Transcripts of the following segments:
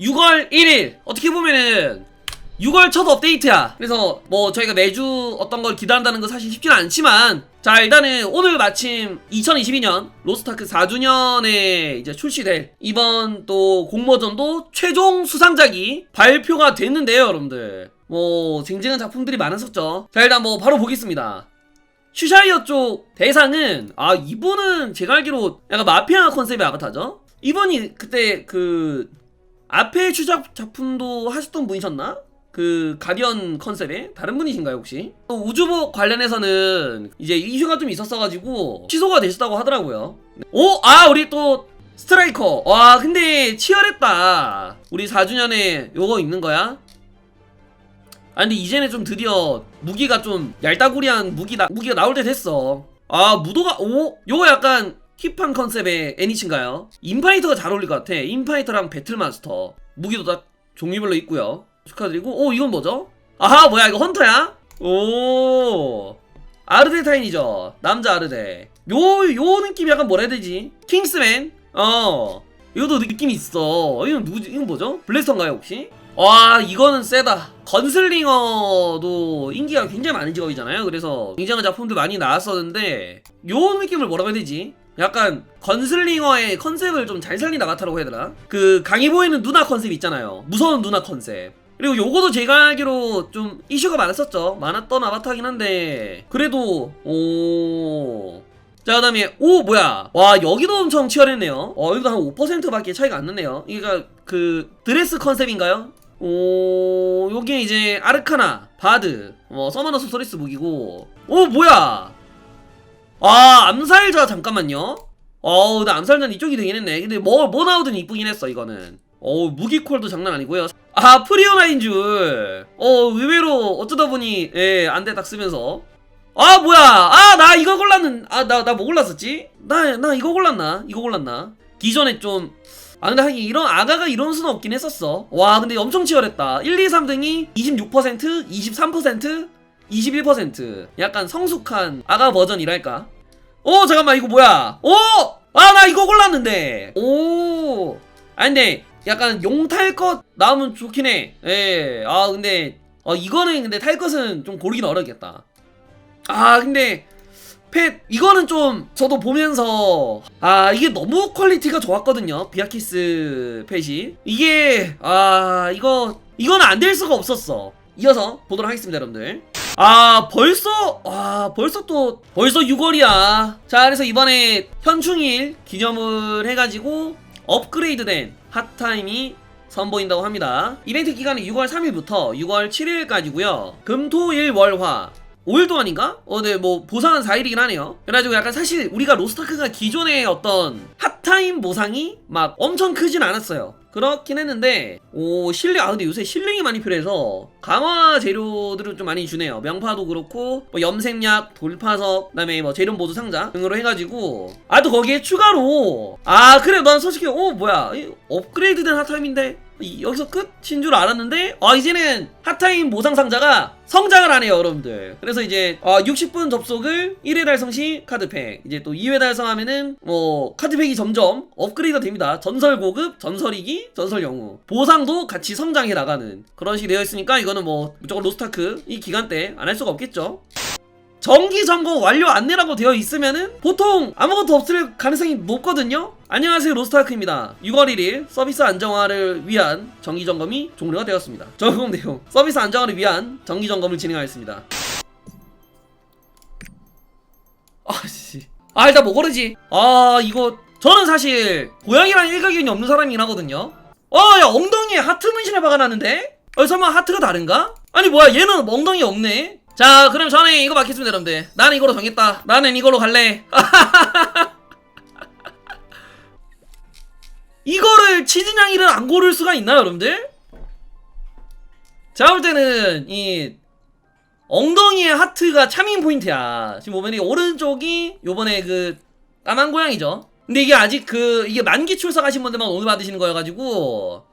6월 1일. 어떻게 보면은 6월 첫 업데이트야. 그래서 뭐 저희가 매주 어떤 걸 기대한다는 거 사실 쉽지는 않지만 자 일단은 오늘 마침 2022년 로스타크 4주년에 이제 출시될 이번 또 공모전도 최종 수상작이 발표가 됐는데요 여러분들. 뭐 쟁쟁한 작품들이 많았었죠. 자 일단 뭐 바로 보겠습니다. 슈샤이어 쪽 대상은 아 이분은 제가 알기로 약간 마피아 컨셉의 아바타죠? 이분이 그때 그 앞에 추작 작품도 하셨던 분이셨나? 그 가디언 컨셉의 다른 분이신가요 혹시? 또 우주복 관련해서는 이제 이슈가 좀 있었어가지고 취소가 되셨다고 하더라고요. 네. 오, 아 우리 또 스트라이커. 와 근데 치열했다. 우리 4주년에 요거 있는 거야? 아 근데 이제는 좀 드디어 무기가 좀 얄따구리한 무기 나, 무기가 나올 때 됐어. 아 무도가 오 요거 약간 힙한 컨셉의 애니친가요? 인파이터가 잘 어울릴 것 같아. 인파이터랑 배틀마스터 무기도 다 종류별로 있고요. 축하드리고 오 이건 뭐죠? 아하 뭐야 이거 헌터야? 오 아르데타인이죠 남자 아르데 요 요 느낌 약간 뭐라 해야 되지? 킹스맨 어 이것도 느낌 있어 이건 누구지? 이건 뭐죠? 블래스터인가요 혹시? 와 이거는 세다 건슬링어도 인기가 굉장히 많은 직업이잖아요 그래서 굉장한 작품들 많이 나왔었는데 요 느낌을 뭐라고 해야 되지? 약간 건슬링어의 컨셉을 좀 잘 살린 아바타라고 해야 되나? 그 강해 보이는 누나 컨셉 있잖아요. 무서운 누나 컨셉. 그리고 요거도 제가 알기로 좀 이슈가 많았었죠. 많았던 아바타긴 한데. 그래도 오... 자 그 다음에 오 뭐야? 와 여기도 엄청 치열했네요. 어 여기도 한 5%밖에 차이가 안 나네요. 이게 그 드레스 컨셉인가요? 오 여기 이제 아르카나 바드. 뭐 서머너스 소리스 무기고. 오 뭐야 아 암살자 잠깐만요. 어우 나 암살자는 이쪽이 되긴 했네. 근데 뭐, 뭐 나오든 이쁘긴 했어 이거는. 어우 무기콜도 장난 아니고요. 아 프리오나인 줄어 의외로 어쩌다 보니 예 안돼 딱 쓰면서. 아 뭐야. 아 나 이거 골랐는 아 나 나 뭐 골랐었지? 나 나 이거 골랐나? 이거 골랐나? 기존에 좀 아 근데 하긴 이런 아가가 이런 수는 없긴 했었어. 와 근데 엄청 치열했다. 1, 2, 3등이 26% 23% 21% 약간 성숙한 아가 버전이랄까? 오 잠깐만 이거 뭐야? 오 아 나 이거 골랐는데. 오아 근데 약간 용 탈 것 나오면 좋긴 해예아 근데 어 이거는 근데 탈 것은 좀 고르긴 어렵겠다. 아 근데 펫 이거는 좀 저도 보면서 아 이게 너무 퀄리티가 좋았거든요. 비아키스 펫이. 이게 아 이거 이거는 안될 수가 없었어. 이어서 보도록 하겠습니다 여러분들 아 벌써 아 벌써 또 벌써 6월이야 자 그래서 이번에 현충일 기념을 해가지고 업그레이드된 핫타임이 선보인다고 합니다 이벤트 기간은 6월 3일부터 6월 7일까지고요 금토일 월화 5일 동안인가? 어, 네, 뭐, 보상은 4일이긴 하네요. 그래가지고 약간 사실 우리가 로스타크가 기존의 어떤 핫타임 보상이 막 엄청 크진 않았어요. 그렇긴 했는데, 오, 실링, 아, 근데 요새 실링이 많이 필요해서 강화 재료들을 좀 많이 주네요. 명파도 그렇고, 뭐, 염색약, 돌파석, 그 다음에 뭐, 재료 보조 상자 등으로 해가지고, 아, 또 거기에 추가로, 아, 그래, 난 솔직히, 어, 뭐야, 이 업그레이드된 핫타임인데? 이- 여기서 끝인 줄 알았는데 아 이제는 핫타임 보상 상자가 성장을 하네요 여러분들. 그래서 이제 어, 60분 접속을 1회 달성 시 카드팩. 이제 또 2회 달성하면은 뭐 카드팩이 점점 업그레이드가 됩니다. 전설 고급 전설 이기 전설 영웅. 보상도 같이 성장해 나가는 그런 식이 되어 있으니까 이거는 뭐 무조건 로스타크 이 기간 때 안 할 수가 없겠죠 정기 점검 완료 안내라고 되어 있으면은 보통 아무것도 없을 가능성이 높거든요. 안녕하세요 로스타크입니다. 6월 1일 서비스 안정화를 위한 정기 점검이 종료가 되었습니다. 적용 내용 서비스 안정화를 위한 정기 점검을 진행하였습니다. 아씨, 아 일단 뭐 고르지. 아 이거 저는 사실 고양이랑 일가견이 없는 사람이긴 하거든요. 아야 엉덩이에 하트 문신을 박아놨는데? 어, 설마 하트가 다른가? 아니 뭐야 얘는 엉덩이 없네. 자 그럼 저는 이거 받겠습니다 여러분들. 나는 이걸로 정했다. 나는 이걸로 갈래. 이거를 치즈냥이를 안 고를 수가 있나요 여러분들? 제가 볼 때는 이 엉덩이에 하트가 차밍 포인트야. 지금 보면 이 오른쪽이 요번에 그 까만 고양이죠. 근데 이게 아직 그 이게 만기 출석하신 분들만 오늘 받으시는 거여가지고.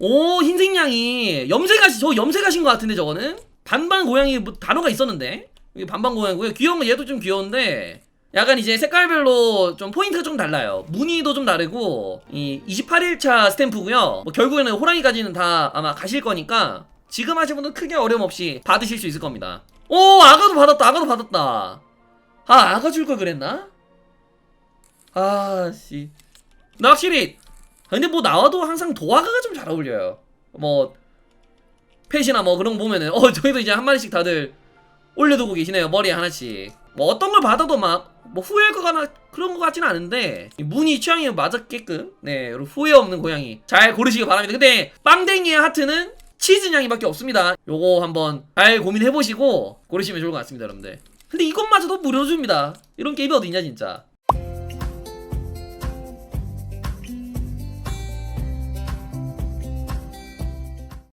오 흰색 양이 염색하신 저 염색하신 것 같은데 저거는 반반 고양이 뭐 단어가 있었는데 반반 고양이고요 귀여운 건 얘도 좀 귀여운데 약간 이제 색깔별로 좀 포인트가 좀 달라요. 무늬도 좀 다르고 이 28일차 스탬프고요. 뭐 결국에는 호랑이까지는 다 아마 가실 거니까 지금 하신 분은 크게 어려움 없이 받으실 수 있을 겁니다. 오 아가도 받았다. 아가도 받았다. 아 아가 줄 걸 그랬나? 아씨. 나 확실히 근데 뭐 나와도 항상 도화가가 좀 잘 어울려요. 뭐 펫이나 뭐 그런 거 보면은 어 저희도 이제 한 마리씩 다들 올려두고 계시네요 머리에 하나씩. 뭐 어떤 걸 받아도 막 뭐 후회할 거나 그런 거 같지는 않은데 이 무늬 취향이 맞았게끔 네 여러분 후회 없는 고양이 잘 고르시기 바랍니다. 근데 빵댕이의 하트는 치즈 양이밖에 없습니다. 요거 한번 잘 고민해보시고 고르시면 좋을 것 같습니다 여러분들. 근데 이것마저도 무료 줍니다. 이런 게임이 어디 있냐 진짜